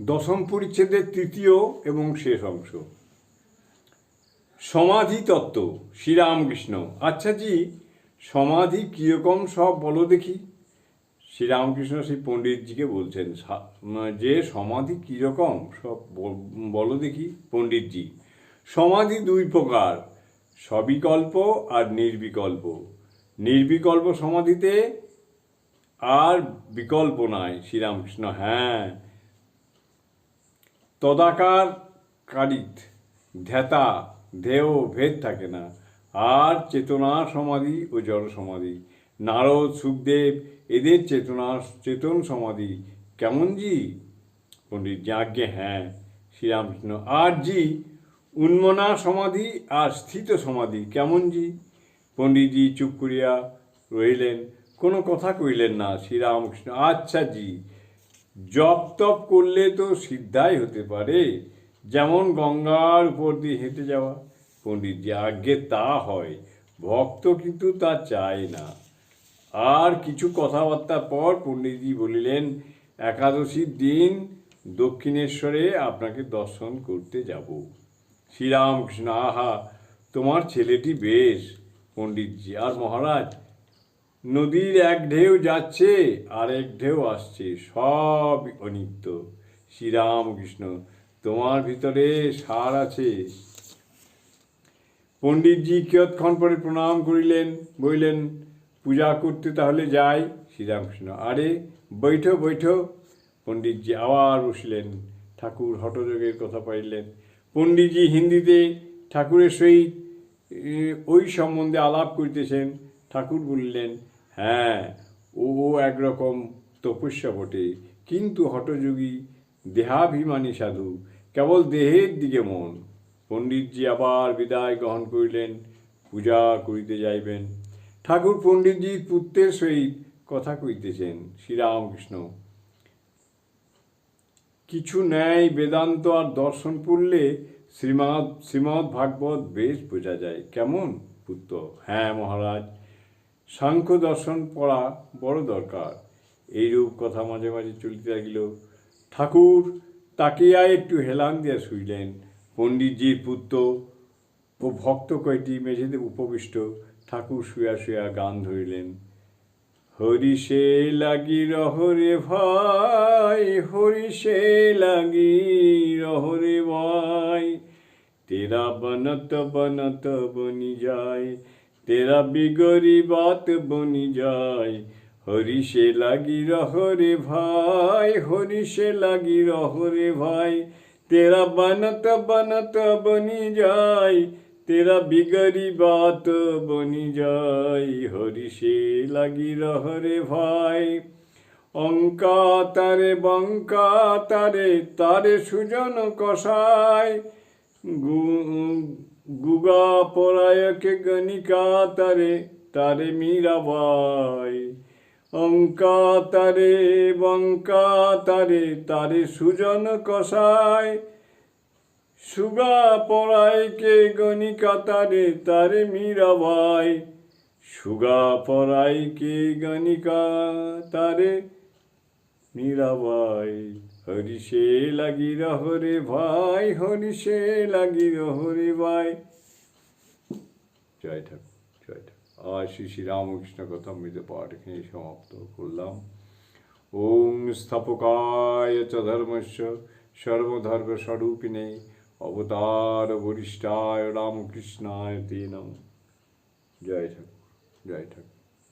দশম পরিচ্ছেদের তৃতীয় এবং শেষ অংশ। সমাধি তত্ত্ব শ্রীরামকৃষ্ণ। আচ্ছা জি, সমাধি কীরকম সব বলো দেখি। শ্রীরামকৃষ্ণ সেই পণ্ডিতজিকে বলছেন যে সমাধি কীরকম সব বলো দেখি পণ্ডিতজি। সমাধি দুই প্রকার, সবিকল্প আর নির্বিকল্প। নির্বিকল্প সমাধিতে আর বিকল্প নাই শ্রীরামকৃষ্ণ হ্যাঁ। তদাকার কারিত ধ্যাতা দেহ ভেদ থাকে না। আর চেতনা সমাধি ও জড় সমাধি। নারদ, সুখদেব, এদের চেতনা, চেতন সমাধি। কেমন জি? পণ্ডিত যাজ্ঞে হ্যাঁ। শ্রীরামকৃষ্ণ, আর জি, উন্মনা সমাধি আর স্থিত সমাধি, কেমন জি? পণ্ডিতজি চুপ করিয়া রহিলেন। কোনো কথা কইলেন না। শ্রীরামকৃষ্ণ আচ্ছা জি। জপ তপ করলে তো সিদ্ধাই হতে পারে। যেমন গঙ্গার উপর দিয়ে হেঁটে যাওয়া, পণ্ডিতজি, আজ্ঞে তা হয়। ভক্ত কিন্তু তা চায় না। আর কিছু কথাবার্তার পর পণ্ডিতজি বলিলেন একাদশীর দিন দক্ষিণেশ্বরে আপনাকে দর্শন করতে যাব। শ্রীরামকৃষ্ণ, আহা, তোমার ছেলেটি বেশ। পণ্ডিতজি, আর মহারাজ নদীর এক ঢেউ যাচ্ছে আর এক ঢেউ আসছে, সব অনিত্য। শ্রীরামকৃষ্ণ, তোমার ভিতরে সার আছে। পণ্ডিতজি কিয়ৎক্ষণ পরে প্রণাম করিলেন বইলেন পূজা করতে তাহলে যাই, শ্রীরামকৃষ্ণ। আরে, বৈঠো বৈঠো। পণ্ডিতজি আবার বসিলেন, ঠাকুর হঠযোগের কথা পাইলেন। পণ্ডিতজি হিন্দিতে ঠাকুরের সহিত ওই সম্বন্ধে আলাপ করিতেছেন। ঠাকুর বললেন হ্যাঁ ও একরকম তপস্যা বটে। কিন্তু হঠযোগী, দেহাভিমানী সাধু, কেবল দেহের দিকে মন। পণ্ডিতজি আবার বিদায় গ্রহণ করিলেন, পূজা করিতে যাইবেন। ঠাকুর পণ্ডিতজি পুত্রের সহিত কথা কইতেছেন শ্রীরামকৃষ্ণ। কিছু ন্যায় বেদান্ত আর দর্শন পড়লে শ্রীমৎ শ্রীমৎ ভাগবত বেশ বোঝা যায়। কেমন পুত্র? হ্যাঁ মহারাজ সাংখ্য দর্শন পড়া বড় দরকার। এইরূপ কথা মাঝে মাঝে চলিতে লাগিল। ঠাকুর তাকিয়া একটু হেলান দিয়া শুইলেন। পণ্ডিতজির পুত্র ও ভক্ত কয়টি মেঝেতে উপবিষ্ট। ঠাকুর শুয়া শুয়া গান ধরিলেন। হরিষে লাগি রহরে ভাই হরিষে লাগি রহরে ভাই। তেরা বনত বনত বনি যায় তেরা বিগরি বাত বনি যায়। হরিষে লাগি রহরে ভাই হরিষে লাগি রহরে ভাই। তেরা বনত বনত বনি যায়, তেরা বিগরি বাত বনি যায়। হরিষে লাগি রহরে ভাই। অঙ্কা তারে বঙ্কা, তারে তারে সুজন কষায়। গু- গুগা পরায়কে গণিকা তারে তারে মীরাবাই। অঙ্কা তারে, বঙ্কা তারে তারে সুজন কষায় সুগা পড়াইকে গণিকা তারে তারে মীরাবাই। সুগা পড়াইকে গণিকা তারে মীরাবাই। হরিষে লাগি রহরে ভাই হরিষে লাগি রহরে ভাই। জয় ঠাকুর জয় ঠাকুর। আর শ্রী শ্রী রামকৃষ্ণ কথা মৃত পাঠ সমাপ্ত করলাম। ওম স্থাপকায় চ ধর্মস্য সর্বধর্ম স্বরূপিণে অবতার বরিষ্ঠায় রামকৃষ্ণায় তে জয় ঠাকুর জয় ঠাকুর।